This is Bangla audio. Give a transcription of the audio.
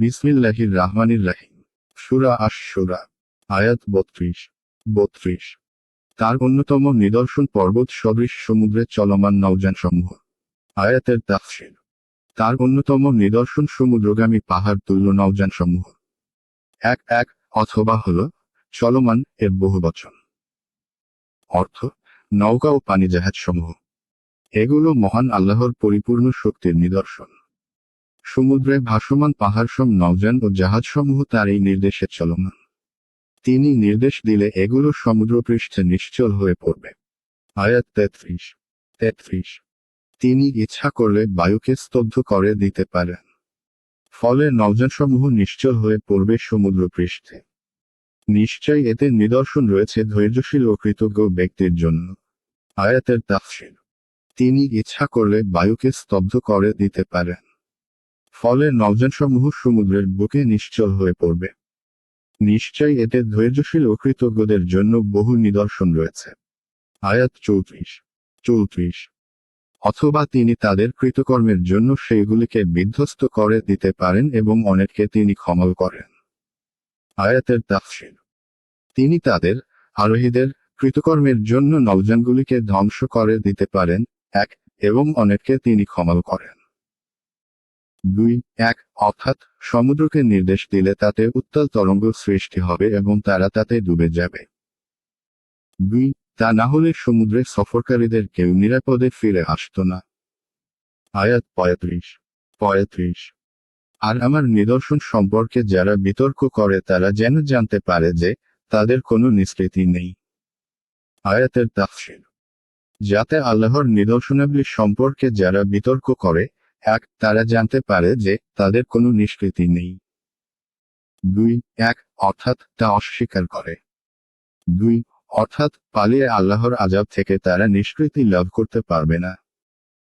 বিসমিল্লাহির রাহমানির রাহিম সুরা আশ সুরা আয়াত বত্রিশ বত্রিশ। তার অন্যতম নিদর্শন পর্বত সদৃশ সমুদ্রে চলমান নৌযান সমূহ আয়াতের তাফসির। তার অন্যতম নিদর্শন সমুদ্রগামী পাহাড় তুল্য নৌযান সমূহ এক এক অথবা হল, চলমান এর বহু বচন। অর্থ, নৌকা ও পানি জাহাজ সমূহ এগুলো মহান আল্লাহর পরিপূর্ণ শক্তির নিদর্শন। সমুদ্রে ভাসমান পাহাড়সম নৌযান ও জাহাজসমূহ তার এই নির্দেশে চলমান। তিনি নির্দেশ দিলে এগুলো সমুদ্রপৃষ্ঠে নিশ্চল হয়ে পড়বে। আয়াত তেত্রিশ। তেত্রিশ। তিনি ইচ্ছা করলে বায়ুকে স্তব্ধ করে দিতে পারেন। ফলে নৌযানসমূহ নিশ্চল হয়ে পড়বে সমুদ্রপৃষ্ঠে। নিশ্চয়ই এতে নিদর্শন রয়েছে ধৈর্যশীল ও কৃতজ্ঞ ব্যক্তির জন্য। আয়াতের তাফসির। তিনি ইচ্ছা করলে বায়ুকে স্তব্ধ করে দিতে পারেন। ফলে নৌযানসমূহ সমুদ্রের বুকে নিশ্চল হয়ে পড়বে। নিশ্চয়ই এতে ধৈর্যশীল ও কৃতজ্ঞদের জন্য বহু নিদর্শন রয়েছে। আয়াত চৌত্রিশ চৌত্রিশ। অথবা তিনি তাদের কৃতকর্মের জন্য সেইগুলিকে বিধ্বস্ত করে দিতে পারেন এবং অনেককে তিনি ক্ষমল করেন। আয়াতের তাফসিল তিনি তাদের, আরোহীদের, কৃতকর্মের জন্য নৌযানগুলিকে ধ্বংস করে দিতে পারেন, এক, এবং অনেককে তিনি ক্ষমল করেন। দুই, এক, অর্থাৎ সমুদ্রকে নির্দেশ দিলে তাতে উত্তাল তরঙ্গ সৃষ্টি হবে এবং তারা তাতে ডুবে যাবে। দুই, তা না হলে সমুদ্রে সফরকারীদের কেউ নিরাপদে ফিরে আসত না। আয়াত পঁয়ত্রিশ পঁয়ত্রিশ। আর আমার নিদর্শন সম্পর্কে যারা বিতর্ক করে তারা যেন জানতে পারে যে তাদের কোনো নিষ্কৃতি নেই। আয়াতের তাফসির। যাতে আল্লাহর নিদর্শনাবলী সম্পর্কে যারা বিতর্ক করে এক, তারা জানতে পারে যে তাদের কোনো নিষ্কৃতি নেই। দুই, এক, অর্থাৎ তা অস্বীকার করে। দুই, অর্থাৎ পালিয়ে আল্লাহর আজাব থেকে তারা নিষ্কৃতি লাভ করতে পারবে না।